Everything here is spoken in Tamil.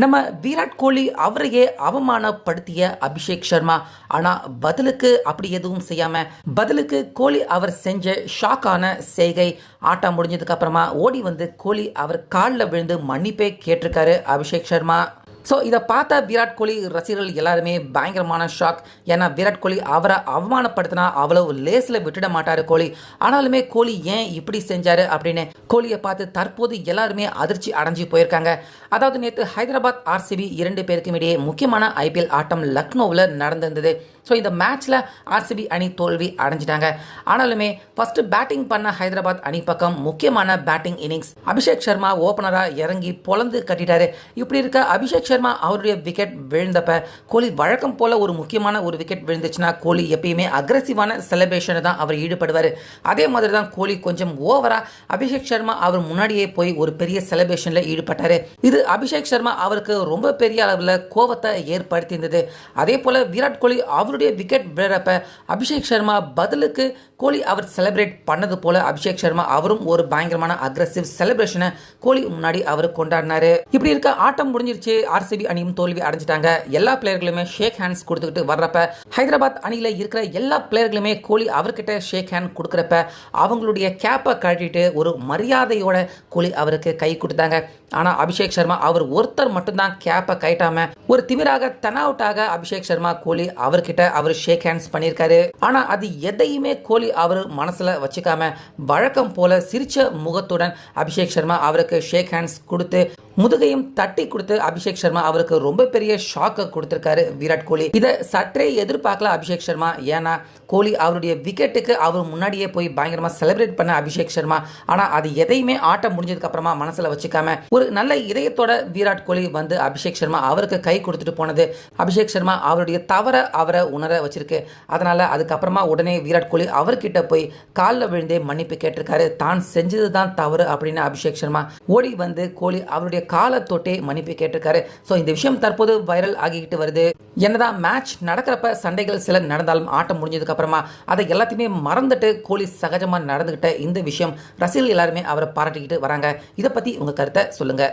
நம்ம விராட் கோலி அவரையே அவமானப்படுத்திய அபிஷேக் சர்மா. ஆனா பதிலுக்கு அப்படி எதுவும் செய்யாம பதிலுக்கு கோலி அவர் செஞ்ச ஷாக்கான செய்கை ஆட்டம் முடிஞ்சதுக்கு அப்புறமா ஓடி வந்து கோலி அவர் காலில் விழுந்து மன்னிப்பே கேட்டிருக்காரு அபிஷேக் சர்மா. ஸோ இதை பார்த்தா விராட் கோலி ரசிகர்கள் எல்லாருமே பயங்கரமான ஷாக் ஏன்னா விராட் கோலி அவரை அவமானப்படுத்தினா அவ்வளவு லேஸில் விட்டுட மாட்டார் கோலி. ஆனாலுமே கோலி ஏன் இப்படி செஞ்சாரு அப்படின்னு கோலியை பார்த்து தற்போது எல்லாருமே அதிர்ச்சி அடைஞ்சு போயிருக்காங்க. அதாவது நேற்று ஹைதராபாத் ஆர்சிபி இரண்டு பேருக்கும் இடையே முக்கியமான ஐபிஎல் ஆட்டம் லக்னோவில் நடந்திருந்தது. ஸோ இந்த மேட்ச்சில் ஆர்சிபி அணி தோல்வி அடைஞ்சிட்டாங்க. ஆனாலுமே ஃபர்ஸ்ட் பேட்டிங் பண்ண ஹைதராபாத் அணி பக்கம் முக்கியமான பேட்டிங் இன்னிங்ஸ் அபிஷேக் சர்மா ஓப்பனராக இறங்கி பொலந்து கட்டிட்டாரு. இப்படி இருக்க அபிஷேக் சர்மா அவருடைய விக்கெட் விழுந்தப்ப கோலி வழக்கம் போல ஒரு முக்கியமான ஒரு விக்கெட் விழுந்துச்சுன்னா கோலி எப்பயுமே அக்ரஸிவான செலிப்ரேஷனை தான் அவர் ஈடுபடுவார். அதே மாதிரி தான் கோலி கொஞ்சம் ஓவரா அபிஷேக் சர்மா அவர் முன்னாடியே போய் ஒரு பெரிய செலிப்ரேஷனில் ஈடுபட்டார். இது அபிஷேக் சர்மா அவருக்கு ரொம்ப பெரிய அளவில் கோவத்தை ஏற்படுத்தியிருந்தது. அதே போல விராட் கோலி அவருடைய விக்கெட் விழுறப்ப அபிஷேக் சர்மா பதிலுக்கு கோலி அவர் செலிப்ரேட் பண்ணது போல அபிஷேக் சர்மா அவரும் ஒரு பயங்கரமான அக்ரஸிவ் செலிப்ரேஷனை கோலி முன்னாடி அவர் கொண்டாடினாரு. இப்படி இருக்க ஆட்டம் முடிஞ்சிருச்சு. ஆர்சிபி அணியும் தோல்வி அடைஞ்சிட்டாங்க. எல்லா பிளேயர்களுமே ஷேக் ஹேண்ட்ஸ் கொடுத்துக்கிட்டு வர்றப்ப ஹைதராபாத் அணியில இருக்கிற எல்லா பிளேயர்களுமே கோலி அவர்கிட்ட ஷேக் ஹேண்ட் கொடுக்குறப்ப அவங்களுடைய கேப்பை கழட்டிட்டு ஒரு மரியாதையோட கோலி அவருக்கு கை கொடுத்தாங்க. ஆனா அபிஷேக் சர்மா அவர் ஒருத்தர் மட்டும்தான் கேப்பை கைட்டாம ஒரு திமிராக தன் அவுட்டாக அபிஷேக் சர்மா கோலி அவர்கிட்ட அவர் ஷேக் ஹேண்ட்ஸ் பண்ணியிருக்காரு ஆனா அது எதையுமே கோலி அவர் மனசுல வச்சுக்காம வழக்கம் போல சிரிச்ச முகத்துடன் அபிஷேக் சர்மா அவருக்கு ஷேக் ஹேண்ட்ஸ் கொடுத்து முதுகையும் தட்டி கொடுத்து அபிஷேக் சர்மா அவருக்கு ரொம்ப பெரிய ஷாக்கை கொடுத்திருக்காரு விராட் கோலி. இதை சற்றே எதிர்பார்க்கல அபிஷேக் சர்மா. ஏன்னா கோலி அவருடைய விக்கெட்டுக்கு அவர் முன்னாடியே போய் பயங்கரமா செலிப்ரேட் பண்ண அபிஷேக் சர்மா. ஆனா அது எதையுமே ஆட்டம் முடிஞ்சதுக்கு அப்புறமா மனசுல வச்சுக்காம ஒரு நல்ல இதயத்தோட விராட் கோலி வந்து அபிஷேக் சர்மா அவருக்கு கை கொடுத்துட்டு போனது. அபிஷேக் சர்மா அவருடைய தவற அவரை உணர வச்சிருக்கு. அதனால அதுக்கப்புறமா உடனே விராட் கோலி அவர்கிட்ட போய் காலில் விழுந்தே மன்னிப்பு கேட்டிருக்காரு. தான் செஞ்சது தான் தவறு அப்படின்னு அபிஷேக் சர்மா ஓடி வந்து கோலி அவருடைய காலத்தொட்டே மன்னிப்பு கேட்டிருக்காரு. ஸோ இந்த விஷயம் தற்போது வைரல் ஆகிக்கிட்டு வருது. என்னதான் மேட்ச் நடக்கிறப்ப சண்டைகள் சில நடந்தாலும் ஆட்டம் முடிஞ்சதுக்கு அப்புறமா அதை எல்லாத்தையுமே மறந்துட்டு கோலி சகஜமா நடந்துகிட்ட இந்த விஷயம் ரசிகர்கள் எல்லாருமே அவரை பாராட்டிக்கிட்டு வராங்க. இதை பத்தி உங்க கருத்தை சொல்லுங்க.